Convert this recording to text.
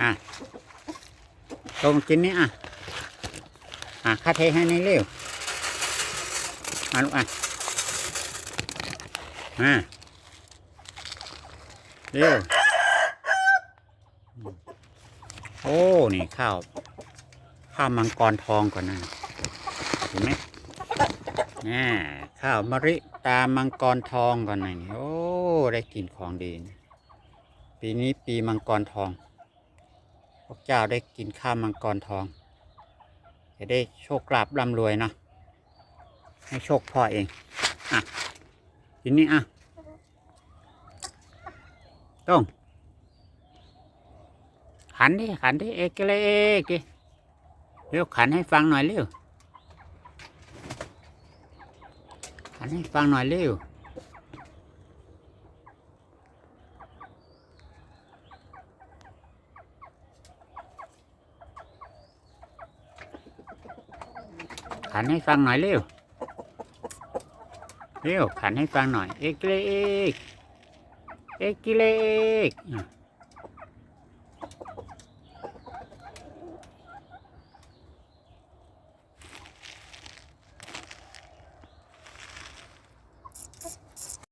อะตรงกินนี่อะ อะข้าเทให้ในเร็วมาลูกอะมาเร็วโอ้ นี่ข้าว ข้าวมังกรทองก่อนนะเห็นไหมนี่ข้าวมะริตามังกรทองก่อนนะนี่โอ้ ได้กินของดี ปีนี้ปีมังกรทอง พวกเจ้าได้กินข้าวมังกรทอง จะได้โชคลาภร่ำรวยเนาะให้โชคพ่อเอง อะทีนี้อะต้องขันดิขันดิเอกเลยเอกดิเร็วขันให้ฟังหน่อยเร็วขันให้ฟังหน่อยเร็ว ขันให้ฟังหน่อยเร็ว เร็วขันให้ฟังหน่อย เอกเลเอกเอกกิเล็ก